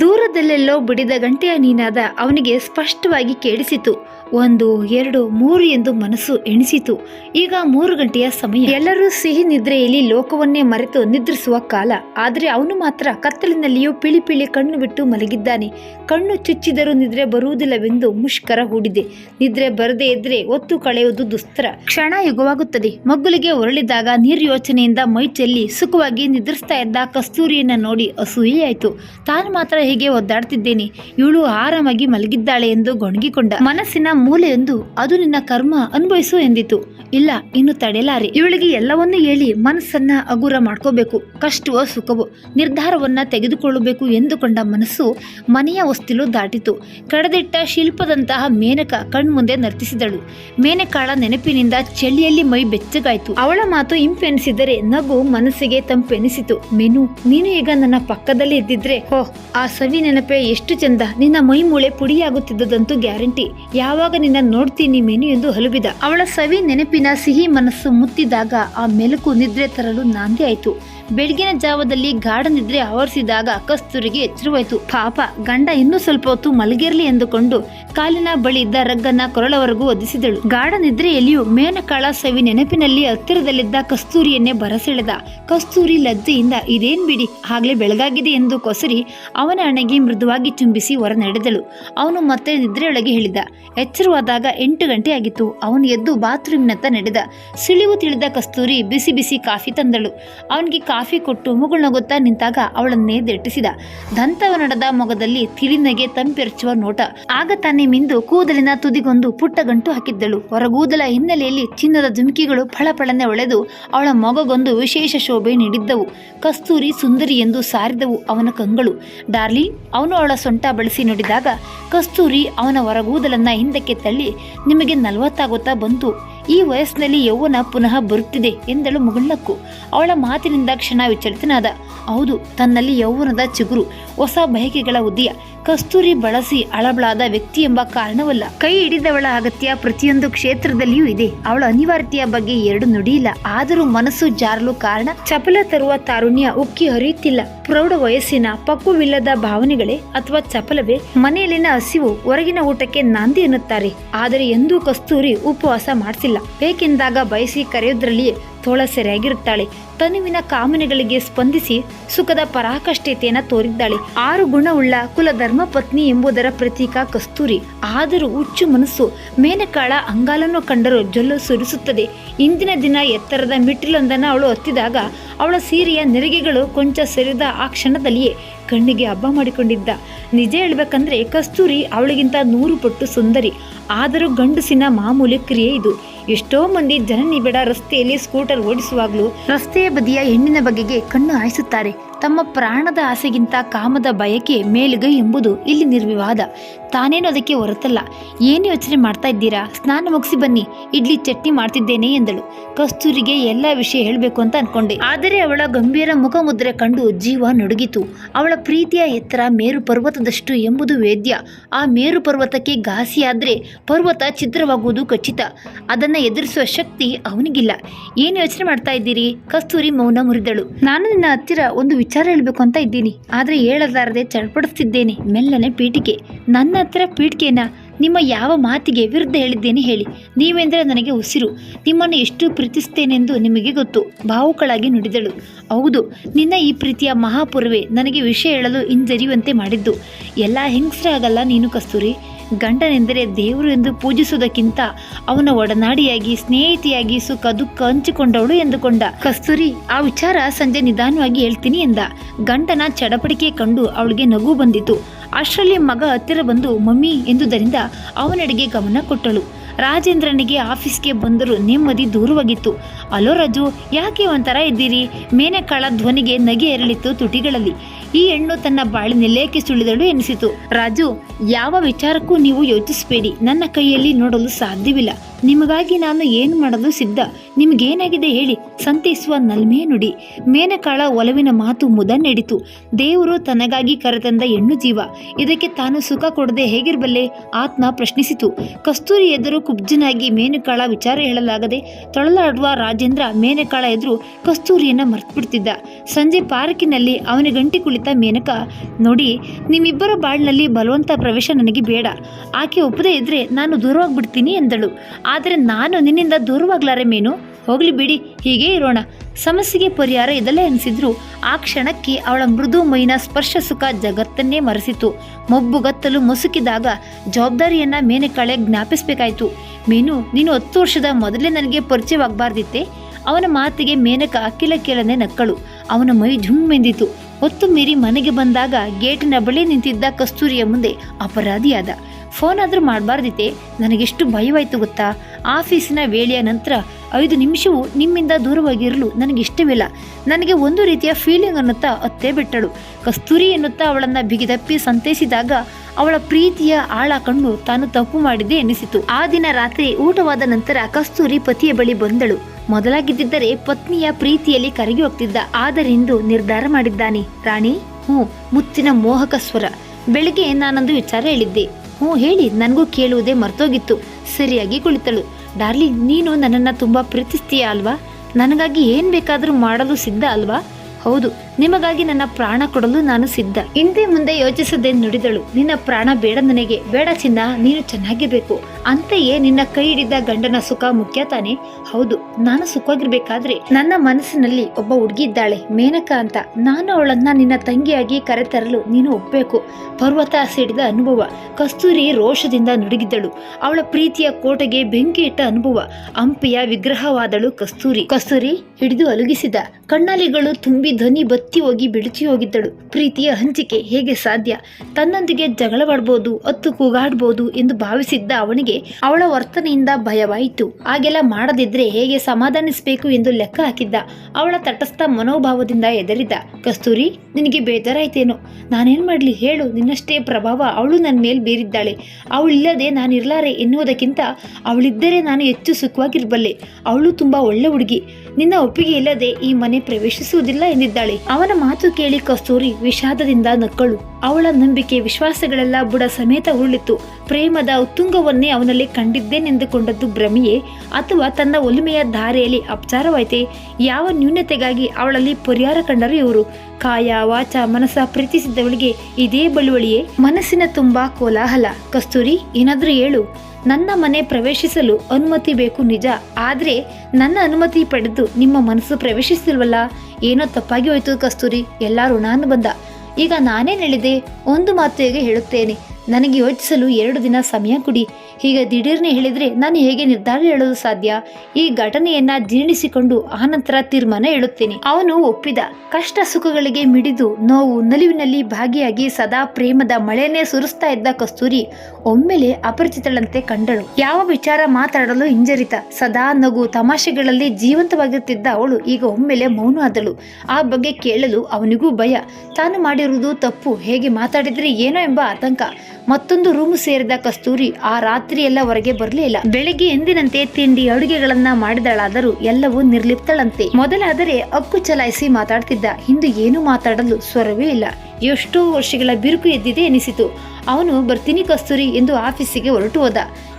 ದೂರದಲ್ಲೆಲ್ಲೋ ಬಿಡಿದ ಗಂಟೆಯ ನೀನಾದ ಅವನಿಗೆ ಸ್ಪಷ್ಟವಾಗಿ ಕೇಳಿಸಿತು. ಒಂದು, ಎರಡು, ಮೂರು ಎಂದು ಮನಸ್ಸು ಎಣಿಸಿತು. ಈಗ ಮೂರು ಗಂಟೆಯ ಸಮಯ. ಎಲ್ಲರೂ ಸಿಹಿ ನಿದ್ರೆಯಲ್ಲಿ ಲೋಕವನ್ನೇ ಮರೆತು ನಿದ್ರಿಸುವ ಕಾಲ. ಆದರೆ ಅವನು ಮಾತ್ರ ಕತ್ತಲಿನಲ್ಲಿಯೂ ಪಿಳಿ ಪಿಳಿ ಕಣ್ಣು ಬಿಟ್ಟು ಮಲಗಿದ್ದಾನೆ. ಕಣ್ಣು ಚುಚ್ಚಿದರೂ ನಿದ್ರೆ ಬರುವುದಿಲ್ಲವೆಂದು ಮುಷ್ಕರ ಹೂಡಿದೆ. ನಿದ್ರೆ ಬರದೇ ಇದ್ರೆ ಒತ್ತು ಕಳೆಯುವುದು ದುಸ್ತರ. ಕ್ಷಣ ಯುಗವಾಗುತ್ತದೆ ಮಗ್ಗುಲಿಗೆ ಹೊರಳಿದಾಗ ನಿರ್ಯೋಚನೆಯಿಂದ ಮೈ ಚೆಲ್ಲಿ ಸುಖವಾಗಿ ನಿದ್ರಿಸ್ತಾ ಇದ್ದ ಕಸ್ತೂರಿಯನ್ನ ನೋಡಿ ಅಸೂಯೆಯಾಯಿತು. ತಾನು ಮಾತ್ರ ಹೀಗೆ ಒದ್ದಾಡ್ತಿದ್ದೇನೆ. ಇವಳು ಆರಾಮಾಗಿ ಮಲಗಿದ್ದಾಳೆ ಎಂದು ಗೊಣಗಿಕೊಂಡ. ಮನಸ್ಸಿನ ಮೂಲೆಯೊಂದು ಅದು ನಿನ್ನ ಕರ್ಮ ಅನುಭವಿಸು ಎಂದಿತು. ಇಲ್ಲ, ಇನ್ನು ತಡೆಯಲಾರಿ ಇವಳಿಗೆ ಎಲ್ಲವನ್ನೂ ಹೇಳಿ ಮನಸ್ಸನ್ನ ಹಗುರ ಮಾಡ್ಕೋಬೇಕು. ಕಷ್ಟವೋ ಸುಖವೋ ನಿರ್ಧಾರವನ್ನ ತೆಗೆದುಕೊಳ್ಳಬೇಕು ಎಂದುಕೊಂಡ ಮನಸ್ಸು ಮನೆಯ ವಸ್ತಿಲು ದಾಟಿತು. ಕಡದಿಟ್ಟ ಶಿಲ್ಪದಂತಹ ಮೇನಕ ಕಣ್ಮುಂದೆ ನರ್ತಿಸಿದಳು. ಮೇನಕಾಳ ನೆನಪಿನಿಂದ ಚಳಿಯಲ್ಲಿ ಮೈ ಬೆಚ್ಚಗಾಯಿತು. ಅವಳ ಮಾತು ಇಂಪೆನಿಸಿದರೆ ನಗು ಮನಸ್ಸಿಗೆ ತಂಪೆನಿಸಿತು. ಮೆನು, ನೀನು ಈಗ ನನ್ನ ಪಕ್ಕದಲ್ಲಿ ಇದ್ದಿದ್ರೆ ಹೋ, ಆ ಸವಿ ನೆನಪೆ ಎಷ್ಟು ಚಂದ. ನಿನ್ನ ಮೈ ಮೂಳೆ ಪುಡಿಯಾಗುತ್ತಿದ್ದದಂತೂ ಗ್ಯಾರಂಟಿ. ಯಾವಾಗ ನಿನ್ನ ನೋಡ್ತೀನಿ ಮೇನು ಎಂದು ಹಲುಬಿದ. ಅವಳ ಸವಿ ನೆನಪಿನ ಸಿಹಿ ಮನಸ್ಸು ಮುತ್ತಿದಾಗ ಆ ಮೆಲುಕು ನಿದ್ರೆ ತರಲು ನಾಂದಿ ಆಯ್ತು. ಬೆಳಗಿನ ಜಾವದಲ್ಲಿ ಗಾರ್ಡನ್ ನಿದ್ರೆ ಆವರಿಸಿದಾಗ ಕಸ್ತೂರಿಗೆ ಎಚ್ಚರವಾಯಿತು. ಪಾಪ, ಗಂಡ ಇನ್ನೂ ಸ್ವಲ್ಪ ಹೊತ್ತು ಮಲಗಿರಲಿ ಎಂದುಕೊಂಡು ಕಾಲಿನ ಬಳಿ ಇದ್ದ ರಗ್ಗನ್ನ ಕೊರಳವರೆಗೂ ಒದಿಸಿದಳು. ಗಾಢ ನಿದ್ರೆಯಲ್ಲಿಯೂ ಮೇನಕಾಳ ಸವಿ ನೆನಪಿನಲ್ಲಿ ಹತ್ತಿರದಲ್ಲಿದ್ದ ಕಸ್ತೂರಿಯನ್ನೇ ಬರಸೆಳೆದ. ಕಸ್ತೂರಿ ಲಜ್ಜೆಯಿಂದ, ಇದೇನ್ ಬಿಡಿ, ಆಗ್ಲೇ ಬೆಳಗಾಗಿದೆ ಎಂದು ಕೊಸರಿ ಅವನ ಹಣೆಗೆ ಮೃದುವಾಗಿ ಚುಂಬಿಸಿ ಹೊರ ನಡೆದಳು ಅವನು ಮತ್ತೆ ನಿದ್ರೆಯೊಳಗೆ ಹೇಳಿದ, ಎಚ್ಚರವಾದಾಗ ಎಂಟು ಗಂಟೆ ಆಗಿತ್ತು. ಅವನು ಎದ್ದು ಬಾತ್ರೂಮ್ನತ್ತ ನಡೆದ. ಸಿಳಿವು ತಿಳಿದ ಕಸ್ತೂರಿ ಬಿಸಿ ಬಿಸಿ ಕಾಫಿ ತಂದಳು. ಅವನಿಗೆ ಕಾಫಿ ಕೊಟ್ಟು ಮುಗುಳ್ನಗುತ್ತಾ ನಿಂತಾಗ ಅವಳನ್ನೇ ದೆಟ್ಟಿಸಿದ. ದಂತವನಡದ ಮೊಗದಲ್ಲಿ ತಿಳಿನಗೆ ತಂಪೆರಚುವ ನೋಟ. ಆಗ ತಾನೇ ಮಿಂದು ಕೂದಲಿನ ತುದಿಗೊಂದು ಪುಟ್ಟ ಗಂಟು ಹಾಕಿದ್ದಳು. ಹೊರಗೂದಲ ಹಿನ್ನೆಲೆಯಲ್ಲಿ ಚಿನ್ನದ ಜುಮಕಿಗಳು ಫಳಫಳನೆ ಒಳೆದು ಅವಳ ಮೊಗಗೊಂದು ವಿಶೇಷ ಶೋಭೆ ನೀಡಿದ್ದವು. ಕಸ್ತೂರಿ ಸುಂದರಿ ಎಂದು ಸಾರಿದವು ಅವನ ಕಂಗಳು. ಡಾರ್ಲಿ ಅವನು ಅವಳ ಸೊಂಟ ಬಳಸಿ ನೋಡಿದಾಗ ಕಸ್ತೂರಿ ಅವನ ಹೊರಗೂದಲನ್ನ ಹಿಂದಕ್ಕೆ ತಳ್ಳಿ, ನಿಮಗೆ ನಲವತ್ತಾಗುತ್ತಾ ಬಂತು. ಈ ವಯಸ್ಸಿನಲ್ಲಿ ಯೌವನ ಪುನಃ ಬರುತ್ತಿದೆ ಎಂದಳು ಮುಗುಳ್ನಕ್ಕು. ಅವಳ ಮಾತಿನಿಂದ ಕ್ಷಣ ವಿಚಲಿತನಾದ. ಹೌದು, ತನ್ನಲ್ಲಿ ಯೌವನದ ಚಿಗುರು, ಹೊಸ ಬಯಕೆಗಳ ಉದಯ. ಕಸ್ತೂರಿ ಬಳಸಿ ಅಳಬಳಾದ ವ್ಯಕ್ತಿ ಎಂಬ ಕಾರಣವಲ್ಲ. ಕೈ ಹಿಡಿದವಳ ಅಗತ್ಯ ಪ್ರತಿಯೊಂದು ಕ್ಷೇತ್ರದಲ್ಲಿಯೂ ಇದೆ. ಅವಳ ಅನಿವಾರ್ಯತೆಯ ಬಗ್ಗೆ ಎರಡು ನುಡಿಯಿಲ್ಲ. ಆದರೂ ಮನಸ್ಸು ಜಾರಲು ಕಾರಣ, ಚಪಲ ತರುವ ತಾರುಣ್ಯ ಉಕ್ಕಿ ಹರಿಯುತ್ತಿಲ್ಲ. ಪ್ರೌಢ ವಯಸ್ಸಿನ ಪಕ್ವವಿಲ್ಲದ ಭಾವನೆಗಳೇ ಅಥವಾ ಚಪಲವೇ? ಮನೆಯಲ್ಲಿನ ಹಸಿವು ಹೊರಗಿನ ಊಟಕ್ಕೆ ನಾಂದಿ ಎನ್ನುತ್ತಾರೆ. ಆದರೆ ಎಂದೂ ಕಸ್ತೂರಿ ಉಪವಾಸ ಮಾಡಿಸಿಲ್ಲ ಬೇಕೆಂದಾಗ ಬಯಸಿ ಕರೆಯುವುದರಲ್ಲಿಯೇ ತೋಳ ಸೆರೆಯಾಗಿರುತ್ತಾಳೆ. ತನುವಿನ ಕಾಮನೆಗಳಿಗೆ ಸ್ಪಂದಿಸಿ ಸುಖದ ಪರಾಕಷ್ಟತೆಯನ್ನು ತೋರಿದ್ದಾಳೆ. ಆರು ಗುಣವುಳ್ಳ ಕುಲಧರ್ಮ ಪತ್ನಿ ಎಂಬುದರ ಪ್ರತೀಕ ಕಸ್ತೂರಿ. ಆದರೂ ಹುಚ್ಚು ಮನಸ್ಸು ಮೇನಕಾಳ ಅಂಗಾಲನ್ನು ಕಂಡರೂ ಜೊಲ್ಲು ಸುರಿಸುತ್ತದೆ. ಇಂದಿನ ದಿನ ಎತ್ತರದ ಮಿಟ್ಟಿಲೊಂದನ್ನು ಅವಳು ಹತ್ತಿದಾಗ ಅವಳ ಸೀರೆಯ ನೆರಿಗೆಗಳು ಕೊಂಚ ಸೆರೆದ ಆ ಕ್ಷಣದಲ್ಲಿಯೇ ಕಣ್ಣಿಗೆ ಹಬ್ಬ ಮಾಡಿಕೊಂಡಿದ್ದ. ನಿಜ ಹೇಳ್ಬೇಕಂದ್ರೆ ಕಸ್ತೂರಿ ಅವಳಿಗಿಂತ ನೂರು ಪಟ್ಟು ಸುಂದರಿ. ಆದರೂ ಗಂಡಸಿನ ಮಾಮೂಲಿ ಕ್ರಿಯೆ ಇದು. ಎಷ್ಟೋ ಮಂದಿ ಜನನಿಬಿಡ ರಸ್ತೆಯಲ್ಲಿ ಸ್ಕೂಟರ್ ಓಡಿಸುವಾಗಲೂ ರಸ್ತೆಯ ಬದಿಯ ಹೆಣ್ಣಿನ ಬಗೆಗೆ ಕಣ್ಣು ಹಾಯಿಸುತ್ತಾರೆ. ತಮ್ಮ ಪ್ರಾಣದ ಆಸೆಗಿಂತ ಕಾಮದ ಬಯಕೆ ಮೇಲುಗೈ ಎಂಬುದು ಇಲ್ಲಿ ನಿರ್ವಿವಾದ. ತಾನೇನು ಅದಕ್ಕೆ ಹೊರತಲ್ಲ. ಏನು ಯೋಚನೆ ಮಾಡ್ತಾ ಇದ್ದೀರಾ? ಸ್ನಾನ ಮುಗಿಸಿ ಬನ್ನಿ. ಇಡ್ಲಿ ಚಟ್ನಿ ಮಾಡ್ತಿದ್ದೇನೆ ಎಂದಳು. ಕಸ್ತೂರಿಗೆ ಎಲ್ಲ ವಿಷಯ ಹೇಳಬೇಕು ಅಂತ ಅನ್ಕೊಂಡೆ. ಆದರೆ ಅವಳ ಗಂಭೀರ ಮುಖಮುದ್ರೆ ಕಂಡು ಜೀವ ನಡುಗಿತು. ಅವಳ ಪ್ರೀತಿಯ ಎತ್ತರ ಮೇರು ಪರ್ವತದಷ್ಟು ಎಂಬುದು ವೇದ್ಯ. ಆ ಮೇರು ಪರ್ವತಕ್ಕೆ ಘಾಸಿಯಾದ್ರೆ ಪರ್ವತ ಛಿದ್ರವಾಗುವುದು ಖಚಿತ. ಅದನ್ನ ಎದುರಿಸುವ ಶಕ್ತಿ ಅವನಿಗಿಲ್ಲ. ಏನು ಯೋಚನೆ ಮಾಡ್ತಾ ಇದ್ದೀರಿ? ಕಸ್ತೂರಿ ಮೌನ ಮುರಿದಳು. ನಾನು ನಿನ್ನ ಹತ್ತಿರ ಒಂದು ವಿಚಾರ ಹೇಳಬೇಕು ಅಂತ ಇದ್ದೀನಿ. ಆದರೆ ಹೇಳಲಾರದೆ ಚಡ್ಪಡಿಸ್ತಿದ್ದೇನೆ. ಮೆಲ್ಲನೆ ಪೀಠಿಕೆ. ನನ್ನ ಹತ್ತಿರ ಪೀಠಿಕೆನ ನಿಮ್ಮ ಯಾವ ಮಾತಿಗೆ ವಿರುದ್ಧ ಹೇಳಿದ್ದೇನೆ ಹೇಳಿ. ನೀವೆಂದರೆ ನನಗೆ ಉಸಿರು. ನಿಮ್ಮನ್ನು ಎಷ್ಟು ಪ್ರೀತಿಸ್ತೇನೆಂದು ನಿಮಗೆ ಗೊತ್ತು. ಭಾವುಕಳಾಗಿ ನುಡಿದಳು. ಹೌದು, ನಿನ್ನ ಈ ಪ್ರೀತಿಯ ಮಹಾಪುರವೇ ನನಗೆ ವಿಷಯ ಹೇಳಲು ಹಿಂಜರಿಯುವಂತೆ ಮಾಡಿದ್ದು. ಎಲ್ಲ ಹೆಂಗಸರಾಗಲ್ಲ ನೀನು ಕಸ್ತೂರಿ. ಗಂಡನೆಂದರೆ ದೇವರು ಎಂದು ಪೂಜಿಸುವುದಕ್ಕಿಂತ ಅವನ ಒಡನಾಡಿಯಾಗಿ, ಸ್ನೇಹಿತೆಯಾಗಿ ಸುಖ, ದುಃಖ ಹಂಚಿಕೊಂಡವಳು ಎಂದುಕೊಂಡ. ಕಸ್ತೂರಿ, ಆ ವಿಚಾರ ಸಂಜೆ ನಿಧಾನವಾಗಿ ಹೇಳ್ತೀನಿ ಎಂದ. ಗಂಡನ ಚಡಪಡಿಕೆ ಕಂಡು ಅವಳಿಗೆ ನಗು ಬಂದಿತು. ಅಷ್ಟರಲ್ಲಿ ಮಗ ಹತ್ತಿರ ಬಂದು ಮಮ್ಮಿ ಎಂದುದರಿಂದ ಅವನೆಡೆಗೆ ಗಮನ ಕೊಟ್ಟಳು. ರಾಜೇಂದ್ರನಿಗೆ ಆಫೀಸ್ಗೆ ಬಂದರೂ ನೆಮ್ಮದಿ ದೂರವಾಗಿತ್ತು. ಅಲೋ ರಾಜು, ಯಾಕೆ ಒಂಥರ ಇದ್ದೀರಿ? ಮೇನಕಾಳ ಧ್ವನಿಗೆ ನಗೆ ಎರಳಿತ್ತು ತುಟಿಗಳಲ್ಲಿ. ಈ ಹೆಣ್ಣು ತನ್ನ ಬಾಳಿನೆಲ್ಲೇಕೆ ಸುಳಿದಳು ಎನಿಸಿತು. ರಾಜು, ಯಾವ ವಿಚಾರಕ್ಕೂ ನೀವು ಯೋಚಿಸಬೇಡಿ. ನನ್ನ ಕೈಯಲ್ಲಿ ನೋಡಲು ಸಾಧ್ಯವಿಲ್ಲ. ನಿಮಗಾಗಿ ನಾನು ಏನು ಮಾಡಲು ಸಿದ್ಧ? ನಿಮಗೇನಾಗಿದೆ ಹೇಳಿ. ಸಂತೈಸುವ ನಲ್ಮೇ ನುಡಿ. ಮೇನಕಾಳ ಒಲವಿನ ಮಾತು ಮುದ ನೀಡಿತು. ದೇವರು ತನಗಾಗಿ ಕರೆತಂದ ಹೆಣ್ಣು ಜೀವ. ಇದಕ್ಕೆ ತಾನು ಸುಖ ಕೊಡದೆ ಹೇಗಿರಬಲ್ಲೆ? ಆತ್ಮ ಪ್ರಶ್ನಿಸಿತು. ಕಸ್ತೂರಿ ಎದುರು ಕುಬ್ಜನಾಗಿ ಮೇನಕಾಳ ವಿಚಾರ ಹೇಳಲಾಗದೆ ತೊಳಲಾಡುವ ರಾಜೇಂದ್ರ ಮೇನಕಾಳ ಎದುರು ಕಸ್ತೂರಿಯನ್ನ ಮರ್ತ್ಬಿಡ್ತಿದ್ದ. ಸಂಜೆ ಪಾರ್ಕಿನಲ್ಲಿ ಅವನ ಗಂಟಿ ಅಂದಿದ್ದ ಮೇನಕ, ನೋಡಿ, ನಿಮ್ಮಿಬ್ಬರ ಬಾಳ್ನಲ್ಲಿ ಬಲವಂತ ಪ್ರವೇಶ ನನಗೆ ಬೇಡ. ಆಕೆ ಒಪ್ಪದೇ ಇದ್ರೆ ನಾನು ದೂರವಾಗ್ಬಿಡ್ತೀನಿ ಎಂದಳು. ಆದರೆ ನಾನು ನಿನ್ನಿಂದ ದೂರವಾಗ್ಲಾರೆ ಮೇನು? ಹೋಗ್ಲಿ ಬಿಡಿ, ಹೀಗೆ ಇರೋಣ. ಸಮಸ್ಯೆಗೆ ಪರಿಹಾರ ಇದಲ್ಲೇ ಅನಿಸಿದ್ರು ಆ ಕ್ಷಣಕ್ಕೆ ಅವಳ ಮೃದು ಮೈನ ಸ್ಪರ್ಶ ಸುಖ ಜಗತ್ತನ್ನೇ ಮರೆಸಿತು. ಮೊಬ್ಬುಗತ್ತಲು ಮುಸುಕಿದಾಗ ಜವಾಬ್ದಾರಿಯನ್ನ ಮೇನಕಾಳೆ ಜ್ಞಾಪಿಸ್ಬೇಕಾಯ್ತು. ಮೀನು, ನೀನು ಹತ್ತು ವರ್ಷದ ಮೊದಲೇ ನನಗೆ ಪರಿಚಯವಾಗಬಾರ್ದಿತ್ತೆ? ಅವನ ಮಾತಿಗೆ ಮೇನಕ ಅಕ್ಕಿಲ ಕೇಳನೆ ನಕ್ಕಳು. ಅವನ ಮೈ ಝುಮ್ಮೆಂದಿತು ಹೊತ್ತು ಮೀರಿ ಮನೆಗೆ ಬಂದಾಗ ಗೇಟಿನ ಬಳಿ ನಿಂತಿದ್ದ ಕಸ್ತೂರಿಯ ಮುಂದೆ ಅಪರಾಧಿಯಾದ. ಫೋನ್ ಆದರೂ ಮಾಡಬಾರ್ದಿತ್ತೆ. ನನಗೆಷ್ಟು ಭಯವಾಯಿತು ಗೊತ್ತಾ? ಆಫೀಸಿನ ವೇಳೆಯ ನಂತರ ಐದು ನಿಮಿಷವೂ ನಿಮ್ಮಿಂದ ದೂರವಾಗಿರಲು ನನಗೆ ಇಷ್ಟವಿಲ್ಲ ನನಗೆ ಒಂದು ರೀತಿಯ ಫೀಲಿಂಗ್ ಅನ್ನುತ್ತಾ ಅತ್ತೆ ಬಿಟ್ಟಳು. ಕಸ್ತೂರಿ ಎನ್ನುತ್ತಾ ಅವಳನ್ನು ಬಿಗಿದಪ್ಪಿ ಸಂತೈಸಿದಾಗ ಅವಳ ಪ್ರೀತಿಯ ಆಳ ಕಣ್ಣು ತಾನು ತಪ್ಪು ಮಾಡಿದೆ ಎನಿಸಿತು. ಆ ದಿನ ರಾತ್ರಿ ಊಟವಾದ ನಂತರ ಕಸ್ತೂರಿ ಪತಿಯ ಬಳಿ ಬಂದಳು. ಮೊದಲಾಗಿದ್ದರೆ ಪತ್ನಿಯ ಪ್ರೀತಿಯಲ್ಲಿ ಕರಗಿ ಹೋಗ್ತಿದ್ದ. ಆದರೆಂದು ನಿರ್ಧಾರ ಮಾಡಿದ್ದಾನೆ. ರಾಣಿ, ಹ್ಞೂ ಮುತ್ತಿನ ಮೋಹಕ ಸ್ವರ. ಬೆಳಿಗ್ಗೆ ನಾನೊಂದು ವಿಚಾರ ಹೇಳಿದ್ದೆ. ಹ್ಞೂ, ಹೇಳಿ, ನನಗೂ ಕೇಳುವುದೇ ಮರ್ತೋಗಿತ್ತು. ಸರಿಯಾಗಿ ಕುಳಿತಳು. ಡಾರ್ಲಿ ನೀನು ನನ್ನನ್ನು ತುಂಬ ಪ್ರೀತಿಸ್ತೀಯ ಅಲ್ವಾ? ನನಗಾಗಿ ಏನು ಬೇಕಾದರೂ ಮಾಡಲು ಸಿದ್ಧ ಅಲ್ವಾ? ಹೌದು ನಿಮಗಾಗಿ ನನ್ನ ಪ್ರಾಣ ಕೊಡಲು ನಾನು ಸಿದ್ಧ. ಹಿಂದೆ ಮುಂದೆ ಯೋಚಿಸದೆ ನುಡಿದಳು. ನಿನ್ನ ಪ್ರಾಣ ಬೇಡ ನನಗೆ. ಬೇಡ ಚಿನ್ನ, ನೀನು ಚೆನ್ನಾಗಿರ್ಬೇಕು. ಅಂತೆಯೇ ನಿನ್ನ ಕೈ ಹಿಡಿದ ಗಂಡನ ಸುಖ ಮುಖ್ಯ ತಾನೆ? ಹೌದು, ನಾನು ಸುಖವಾಗಿರ್ಬೇಕಾದ್ರೆ ನನ್ನ ಮನಸ್ಸಿನಲ್ಲಿ ಒಬ್ಬ ಹುಡುಗಿ ಇದ್ದಾಳೆ ಮೇನಕ ಅಂತ. ನಾನು ಅವಳನ್ನ ನಿನ್ನ ತಂಗಿಯಾಗಿ ಕರೆತರಲು ನೀನು ಒಪ್ಪಬೇಕು. ಪರ್ವತ ಸಿಡಿದ ಅನುಭವ. ಕಸ್ತೂರಿ ರೋಷದಿಂದ ನುಡುಗಿದ್ದಳು. ಅವಳ ಪ್ರೀತಿಯ ಕೋಟೆಗೆ ಬೆಂಕಿ ಇಟ್ಟ ಅನುಭವ. ಹಂಪಿಯ ವಿಗ್ರಹವಾದಳು ಕಸ್ತೂರಿ. ಕಸ್ತೂರಿ ಹಿಡಿದು ಅಲುಗಿಸಿದ. ಕಣ್ಣಾಲಿಗಳು ತುಂಬಿ ಧ್ವನಿ ಬತ್ತಿ ಹೋಗಿ ಬೆಳಚಿ ಹೋಗಿದ್ದಳು. ಪ್ರೀತಿಯ ಹಂಚಿಕೆ ಹೇಗೆ ಸಾಧ್ಯ? ತನ್ನೊಂದಿಗೆ ಜಗಳವಾಡ್ಬೋದು, ಅತ್ತು ಕೂಗಾಡ್ಬೋದು ಎಂದು ಭಾವಿಸಿದ್ದ ಅವನಿಗೆ ಅವಳ ವರ್ತನೆಯಿಂದ ಭಯವಾಯಿತು. ಹಾಗೆಲ್ಲ ಮಾಡದಿದ್ರೆ ಹೇಗೆ ಸಮಾಧಾನಿಸಬೇಕು ಎಂದು ಲೆಕ್ಕ ಹಾಕಿದ್ದ. ಅವಳ ತಟಸ್ಥ ಮನೋಭಾವದಿಂದ ಎದರಿದ ಕಸ್ತೂರಿ, ನಿನಗೆ ಬೇಜಾರಾಯ್ತೇನೋ? ನಾನೇನ್ ಮಾಡ್ಲಿ? ಹೇಳು. ನಿನ್ನಷ್ಟೇ ಪ್ರಭಾವ ಅವಳು ನನ್ನ ಮೇಲೆ ಬೀರಿದ್ದಾಳೆ. ಅವಳಿಲ್ಲದೆ ನಾನಿರಲಾರೆ ಎನ್ನುವುದಕ್ಕಿಂತ ಅವಳಿದ್ದರೆ ನಾನು ಹೆಚ್ಚು ಸುಖವಾಗಿರಬಲ್ಲೆ. ಅವಳು ತುಂಬಾ ಒಳ್ಳೆ ಹುಡುಗಿ. ನಿನ್ನ ಒಪ್ಪಿಗೆ ಇಲ್ಲದೆ ಈ ಮನೆ ಪ್ರವೇಶಿಸುವುದಿಲ್ಲ ಎಂದಿದ್ದಾಳೆ. ಅವನ ಮಾತು ಕೇಳಿ ಕಸ್ತೂರಿ ವಿಷಾದದಿಂದ ನಕ್ಕಳು. ಅವಳ ನಂಬಿಕೆ, ವಿಶ್ವಾಸಗಳೆಲ್ಲ ಬುಡ ಸಮೇತ ಉರುಳಿತು ಪ್ರೇಮದ ಉತ್ತುಂಗವನ್ನೇ ಅವನಲ್ಲಿ ಕಂಡಿದ್ದೇನೆಂದುಕೊಂಡದ್ದು ಭ್ರಮೆಯೇ. ಅಥವಾ ತನ್ನ ಒಲಿಮೆಯ ಧಾರೆಯಲ್ಲಿ ಅಪಚಾರವಾಯಿತೆ. ಯಾವ ನ್ಯೂನತೆಗಾಗಿ ಅವಳಲ್ಲಿ ಪರಿಹಾರ ಕಂಡರು ಇವರು? ಕಾಯ, ವಾಚ, ಮನಸ್ಸ ಪ್ರೀತಿಸಿದ್ದವಳಿಗೆ ಇದೇ ಬಳುವಳಿಯೇ? ಮನಸ್ಸಿನ ತುಂಬಾ ಕೋಲಾಹಲ. ಕಸ್ತೂರಿ, ಏನಾದರೂ ಹೇಳು. ನನ್ನ ಮನೆ ಪ್ರವೇಶಿಸಲು ಅನುಮತಿ ಬೇಕು ನಿಜ. ಆದರೆ ನನ್ನ ಅನುಮತಿ ಪಡೆದು ನಿಮ್ಮ ಮನಸ್ಸು ಪ್ರವೇಶಿಸಿಲ್ವಲ್ಲ? ಏನೋ ತಪ್ಪಾಗಿ ಹೋಯ್ತು ಕಸ್ತೂರಿ, ಎಲ್ಲ ಋಣಾನು ಬಂದ. ಈಗ ನಾನೇನು ಹೇಳಿದೆ, ಒಂದು ಮಾತು ಹೇಗೆ ಹೇಳುತ್ತೇನೆ? ನನಗೆ ಯೋಚಿಸಲು ಎರಡು ದಿನ ಸಮಯ ಕೊಡಿ. ಹೀಗೆ ದಿಢೀರ್ನೆ ಹೇಳಿದರೆ ನಾನು ಹೇಗೆ ನಿರ್ಧಾರ ಹೇಳಲು ಸಾಧ್ಯ? ಈ ಘಟನೆಯನ್ನ ಜೀರ್ಣಿಸಿಕೊಂಡು ಆನಂತರ ತೀರ್ಮಾನ ಹೇಳುತ್ತೇನೆ. ಅವನು ಒಪ್ಪಿದ. ಕಷ್ಟ ಸುಖಗಳಿಗೆ ಮಿಡಿದು ನೋವು ನಲಿವಿನಲ್ಲಿ ಭಾಗಿಯಾಗಿ ಸದಾ ಪ್ರೇಮದ ಮಳೆಯನ್ನೇ ಸುರಿಸ್ತಾ ಇದ್ದ ಕಸ್ತೂರಿ ಒಮ್ಮೆಲೆ ಅಪರಿಚಿತಳಂತೆ ಕಂಡಳು. ಯಾವ ವಿಚಾರ ಮಾತಾಡಲು ಹಿಂಜರಿತ. ಸದಾ ನಗು ತಮಾಷೆಗಳಲ್ಲಿ ಜೀವಂತವಾಗಿರುತ್ತಿದ್ದ ಅವಳು ಈಗ ಒಮ್ಮೆಲೆ ಮೌನ ಆದಳು. ಆ ಬಗ್ಗೆ ಕೇಳಲು ಅವನಿಗೂ ಭಯ. ತಾನು ಮಾಡಿರುವುದು ತಪ್ಪು. ಹೇಗೆ ಮಾತಾಡಿದ್ರೆ ಏನೋ ಎಂಬ ಆತಂಕ. ಮತ್ತೊಂದು ರೂಮು ಸೇರಿದ ಕಸ್ತೂರಿ ಆ ರಾತ್ರಿ ಎಲ್ಲ ಹೊರಗೆ ಬರಲಿಲ್ಲ ಬೆಳಿಗ್ಗೆ ಎಂದಿನಂತೆ ತಿಂಡಿ ಅಡುಗೆಗಳನ್ನ ಮಾಡಿದಳಾದರೂ ಎಲ್ಲವೂ ನಿರ್ಲಿಪ್ತಳಂತೆ. ಮೊದಲಾದರೆ ಹಕ್ಕು ಚಲಾಯಿಸಿ ಮಾತಾಡ್ತಿದ್ದ. ಇಂದು ಏನು ಮಾತಾಡಲು ಸ್ವರವೇ ಇಲ್ಲ. ಎಷ್ಟೋ ವರ್ಷಗಳ ಬಿರುಕು ಎದ್ದಿದೆ ಎನಿಸಿತು. ಅವನು ಬರ್ತೀನಿ ಕಸ್ತೂರಿ ಎಂದು ಆಫೀಸಿಗೆ ಹೊರಟು ಹೋದ.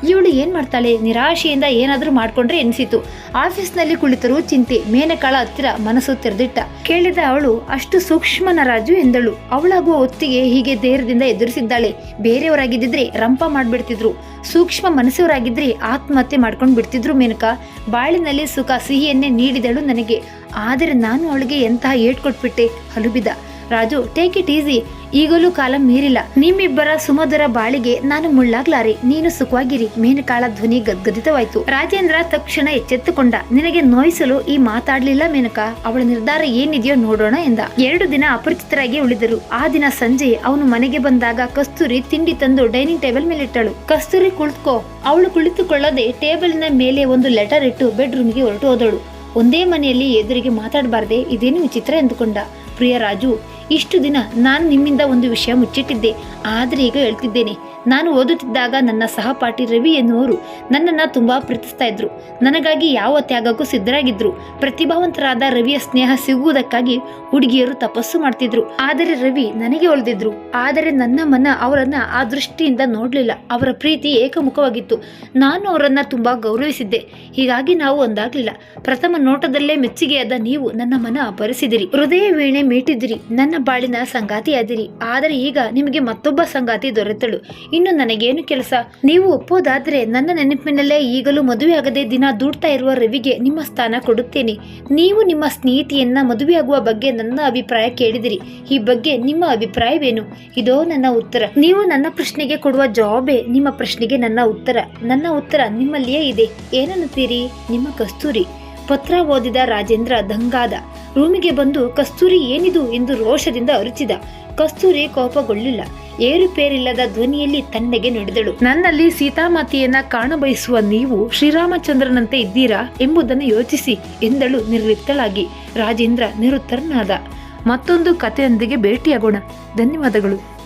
ಇವಳು ಏನು ಮಾಡ್ತಾಳೆ? ನಿರಾಶೆಯಿಂದ ಏನಾದರೂ ಮಾಡಿಕೊಂಡ್ರೆ ಎನಿಸಿತು. ಆಫೀಸ್ನಲ್ಲಿ ಕುಳಿತರೂ ಚಿಂತೆ, ಮೇನಕಾಳ ಹತ್ತಿರ ಮನಸ್ಸು ತೆರೆದಿಟ್ಟ. ಕೇಳಿದ ಅವಳು, ಅಷ್ಟು ಸೂಕ್ಷ್ಮನ ರಾಜು ಎಂದಳು. ಅವಳಾಗುವ ಹೊತ್ತಿಗೆ ಹೀಗೆ ಧೈರ್ಯದಿಂದ ಎದುರಿಸಿದ್ದಾಳೆ. ಬೇರೆಯವರಾಗಿದ್ದಿದ್ರೆ ರಂಪ ಮಾಡಿಬಿಡ್ತಿದ್ರು. ಸೂಕ್ಷ್ಮ ಮನಸ್ಸವರಾಗಿದ್ದರೆ ಆತ್ಮಹತ್ಯೆ ಮಾಡ್ಕೊಂಡು ಬಿಡ್ತಿದ್ರು ಮೇನಕ. ಬಾಳಿನಲ್ಲಿ ಸುಖ ಸಿಹಿಯನ್ನೇ ನೀಡಿದಳು ನನಗೆ. ಆದರೆ ನಾನು ಅವಳಿಗೆ ಎಂತಹ ಏಟ್ಕೊಟ್ಬಿಟ್ಟೆ? ಹಲುಬಿದ. ರಾಜು ಟೇಕ್ ಇಟ್ ಈಸಿ ಈಗಲೂ ಕಾಲ ಮೀರಿಲ್ಲ. ನಿಮ್ಮಿಬ್ಬರ ಸುಮಧುರ ಬಾಳಿಗೆ ನಾನು ಮುಳ್ಳಾಗ್ಲಾರಿ. ನೀನು ಸುಖವಾಗಿರಿ. ಮೇನಕಾಳ ಧ್ವನಿ ಗದ್ಗದಿತವಾಯ್ತು. ರಾಜೇಂದ್ರ ತಕ್ಷಣ ಎಚ್ಚೆತ್ತುಕೊಂಡ, ನಿನಗೆ ನೋಯಿಸಲು ಈ ಮಾತಾಡ್ಲಿಲ್ಲ ಮೇನಕ. ಅವಳ ನಿರ್ಧಾರ ಏನಿದೆಯೋ ನೋಡೋಣ ಎಂದ. ಎರಡು ದಿನ ಅಪರಿಚಿತರಾಗಿ ಉಳಿದರು. ಆ ದಿನ ಸಂಜೆ ಅವನು ಮನೆಗೆ ಬಂದಾಗ ಕಸ್ತೂರಿ ತಿಂಡಿ ತಂದು ಡೈನಿಂಗ್ ಟೇಬಲ್ ಮೇಲೆ ಇಟ್ಟಳು. ಕಸ್ತೂರಿ ಕುಳಿತುಕೋ. ಅವಳು ಕುಳಿತುಕೊಳ್ಳದೆ ಟೇಬಲ್ನ ಮೇಲೆ ಒಂದು ಲೆಟರ್ ಇಟ್ಟು ಬೆಡ್ರೂಮ್ಗೆ ಹೊರಟು ಹೋದಳು. ಒಂದೇ ಮನೆಯಲ್ಲಿ ಎದುರಿಗೆ ಮಾತಾಡಬಾರ್ದೆ ಇದೇನು ವಿಚಿತ್ರ ಎಂದುಕೊಂಡ ಪ್ರಿಯ ರಾಜು ಇಷ್ಟು ದಿನ ನಾನು ನಿಮ್ಮಿಂದ ಒಂದು ವಿಷಯ ಮುಚ್ಚಿಟ್ಟಿದ್ದೆ. ಆದರೆ ಈಗ ಹೇಳ್ತಿದ್ದೇನೆ. ನಾನು ಓದುತ್ತಿದ್ದಾಗ ನನ್ನ ಸಹಪಾಠಿ ರವಿ ಎನ್ನುವರು ನನ್ನನ್ನು ತುಂಬ ಪ್ರೀತಿಸ್ತಾ ಇದ್ರು. ನನಗಾಗಿ ಯಾವ ತ್ಯಾಗಕ್ಕೂ ಸಿದ್ಧರಾಗಿದ್ರು. ಪ್ರತಿಭಾವಂತರಾದ ರವಿಯ ಸ್ನೇಹ ಸಿಗುವುದಕ್ಕಾಗಿ ಹುಡುಗಿಯರು ತಪಸ್ಸು ಮಾಡ್ತಿದ್ರು. ಆದರೆ ರವಿ ನನಗೆ ಒಲಿದಿದ್ರು. ಆದರೆ ನನ್ನ ಮನ ಅವರನ್ನ ಆ ದೃಷ್ಟಿಯಿಂದ ನೋಡಲಿಲ್ಲ. ಅವರ ಪ್ರೀತಿ ಏಕಮುಖವಾಗಿತ್ತು. ನಾನು ಅವರನ್ನ ತುಂಬಾ ಗೌರವಿಸಿದ್ದೆ. ಹೀಗಾಗಿ ನಾವು ಒಂದಾಗ್ಲಿಲ್ಲ. ಪ್ರಥಮ ನೋಟದಲ್ಲೇ ಮೆಚ್ಚುಗೆಯಾದ ನೀವು ನನ್ನ ಮನ ಅಪರಿಸಿದಿರಿ. ಹೃದಯ ವೀಣೆ ಮೀಟಿದಿರಿ. ನನ್ನ ಬಾಳಿನ ಸಂಗಾತಿಯಾದಿರಿ. ಆದರೆ ಈಗ ನಿಮಗೆ ಮತ್ತೊಬ್ಬ ಸಂಗಾತಿ ದೊರೆತಳು. ಇನ್ನು ನನಗೇನು ಕೆಲಸ? ನೀವು ಒಪ್ಪೋದಾದ್ರೆ ನನ್ನ ನೆನಪಿನಲ್ಲೇ ಈಗಲೂ ಮದುವೆಯಾಗದೆ ದಿನ ದೂಡ್ತಾ ಇರುವ ರವಿಗೆ ನಿಮ್ಮ ಸ್ಥಾನ ಕೊಡುತ್ತೇನೆ. ನೀವು ನಿಮ್ಮ ಸ್ನೇಹಿತೆಯನ್ನ ಮದುವೆಯಾಗುವ ಬಗ್ಗೆ ನನ್ನ ಅಭಿಪ್ರಾಯ ಕೇಳಿದಿರಿ. ಈ ಬಗ್ಗೆ ನಿಮ್ಮ ಅಭಿಪ್ರಾಯವೇನು? ಇದೋ ನನ್ನ ಉತ್ತರ. ನೀವು ನನ್ನ ಪ್ರಶ್ನೆಗೆ ಕೊಡುವ ಜವಾಬೇ ನಿಮ್ಮ ಪ್ರಶ್ನೆಗೆ ನನ್ನ ಉತ್ತರ. ನನ್ನ ಉತ್ತರ ನಿಮ್ಮಲ್ಲಿಯೇ ಇದೆ. ಏನನ್ನುತ್ತೀರಿ? ನಿಮ್ಮ ಕಸ್ತೂರಿ. ಪತ್ರ ಓದಿದ ರಾಜೇಂದ್ರ ದಂಗಾದ, ರೂಮಿಗೆ ಬಂದು, ಕಸ್ತೂರಿ ಏನಿದು? ಎಂದು ರೋಷದಿಂದ ಅರುಚಿದ. ಕಸ್ತೂರಿ ಕೋಪಗೊಳ್ಳಿಲ್ಲ. ಏರುಪೇರಿಲ್ಲದ ಧ್ವನಿಯಲ್ಲಿ ತಣ್ಣಗೆ ನುಡಿದಳು. ನನ್ನಲ್ಲಿ ಸೀತಾಮಾತೆಯನ್ನ ಕಾಣಬಯಸುವ ನೀವು ಶ್ರೀರಾಮಚಂದ್ರನಂತೆ ಇದ್ದೀರಾ ಎಂಬುದನ್ನು ಯೋಚಿಸಿ, ಎಂದಳು ನಿರ್ಲಿಪ್ತಳಾಗಿ. ರಾಜೇಂದ್ರ ನಿರುತ್ತರನಾದ ಮತ್ತೊಂದು ಕಥೆಯೊಂದಿಗೆ ಭೇಟಿಯಾಗೋಣ. ಧನ್ಯವಾದಗಳು.